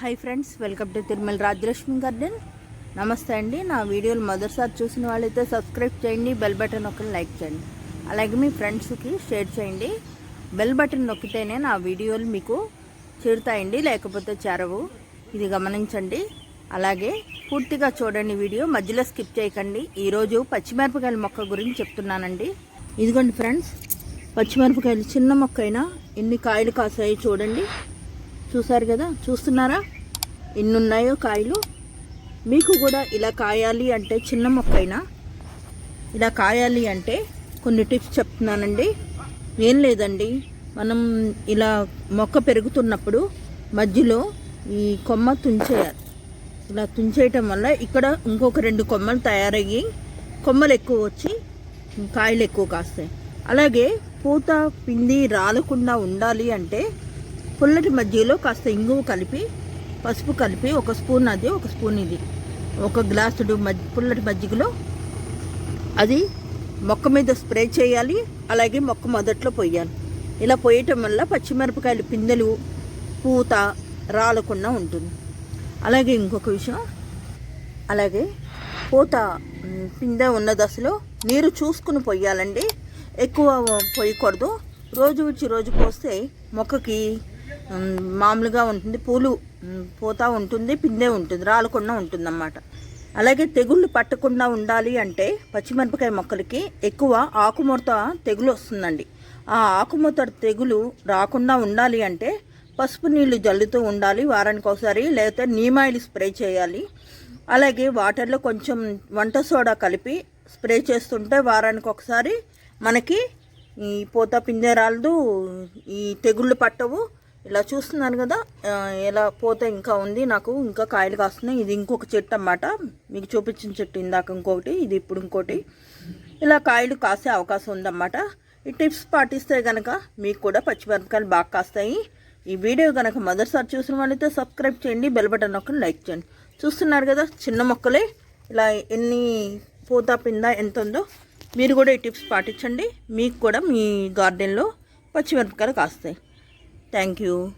Hi friends welcome to Tirumala Rajyalakshmi garden నమస్తే అండి. నా వీడియోలు మొదటిసారి చూసిన వాళ్ళైతే సబ్స్క్రైబ్ చేయండి బెల్ బటన్ ఒకటి లైక్ చేయండి. అలాగే మీ ఫ్రెండ్స్కి షేర్ చేయండి. బెల్ బటన్ నొక్కితేనే నా వీడియోలు మీకు చేరుతాయండి లేకపోతే చేరవు. ఇది గమనించండి. అలాగే పూర్తిగా చూడండి వీడియో మధ్యలో స్కిప్ చేయకండి. ఈరోజు పచ్చిమిరపకాయల మొక్క గురించి చెప్తున్నానండి. ఇదిగోండి ఫ్రెండ్స్ పచ్చిమిరపకాయలు చిన్న మొక్క అయినా ఎన్ని కాయలు కాసాయో చూడండి. చూసారు కదా? చూస్తున్నారా? ఎన్ని ఉన్నాయో కాయలు? మీకు కూడా ఇలా కాయాలి అంటే చిన్న మొక్క అయినా ఇలా కాయాలి అంటే కొన్ని టిప్స్ చెప్తున్నానండి. ఏం లేదండి. మనం ఇలా మొక్క పెరుగుతున్నప్పుడు మధ్యలో ఈ కొమ్మ తుంచేయాలి. ఇలా తుంచేయటం వల్ల ఇక్కడ ఇంకొక రెండు కొమ్మలు తయారయ్యి కొమ్మలు ఎక్కువ వచ్చి కాయలు ఎక్కువ కాస్తాయి. అలాగే పూత పిండి రాలకుండా ఉండాలి అంటే పుల్లటి మధ్యలో కాస్త ఇంగువ కలిపి పసుపు కలిపి ఒక స్పూన్ అది ఒక స్పూన్ ఇది. ఒక గ్లాసుడు మజ్జి పుల్లటి మజ్జిగలో అది మొక్క మీద స్ప్రే చేయాలి అలాగే మొక్క మొదట్లో పోయాలి. ఇలా పోయటం వల్ల పచ్చిమిరపకాయలు పిందెలు పూత రాలకుండా ఉంటుంది. అలాగే ఇంకొక విషయం అలాగే పూత పిందె ఉన్న దశలో నీరు చూసుకుని పోయాలండి. ఎక్కువ పోయకూడదు. రోజు వచ్చి రోజు పోస్తే మొక్కకి మామూలుగా ఉంటుంది. పూలు మ్, పోతా ఉంటుంది పిందె ఉంటుంది రాలకుండా ఉంటుంది అన్నమాట అలాగే తెగుళ్ళు పట్టకుండా ఉండాలి అంటే పచ్చిమిరపకాయ మొక్కలకి ఎక్కువ ఆకుముడత తెగులు వస్తుందండి. ఆ ఆకుముడత తెగులు రాకుండా ఉండాలి అంటే పసుపు నీళ్ళు జల్లుతూ ఉండాలి వారానికి ఒకసారి లేకపోతే నీమాయిల్ స్ప్రే చేయాలి. అలాగే వాటర్లో కొంచెం వంట సోడా కలిపి స్ప్రే చేస్తుంటే వారానికి ఒకసారి మనకి ఈ పూత పిందె రాలదు ఈ తెగుళ్ళు పట్టవు ఇలా చూస్తున్నారు కదా ఇలా ఎలా ఇంకా ఉంది నాకు ఇంకా కాయలు కాస్తున్నాయి. ఇది ఇంకొక చెట్టు అన్నమాట. మీకు చూపించిన చెట్టు ఇందాక ఇంకొకటి ఇది ఇప్పుడు ఇంకోటి. ఇలా కాయలు కాసే అవకాశం ఉందన్నమాట. ఈ టిప్స్ పాటిస్తే కనుక మీకు కూడా పచ్చిమిరపకాయలు బాగా కాస్తాయి. ఈ వీడియో కనుక మొదటిసారి చూసిన వాళ్ళైతే సబ్స్క్రైబ్ చేయండి బెల్ బటన్ నొక్కని లైక్ చేయండి. చూస్తున్నారు కదా చిన్న మొక్కలే. ఇలా ఎన్ని పూత పింద ఎంత ఉందో మీరు కూడా ఈ టిప్స్ పాటించండి. మీకు కూడా మీ గార్డెన్లో పచ్చిమిరపకాయలు కాస్తాయి. Thank you.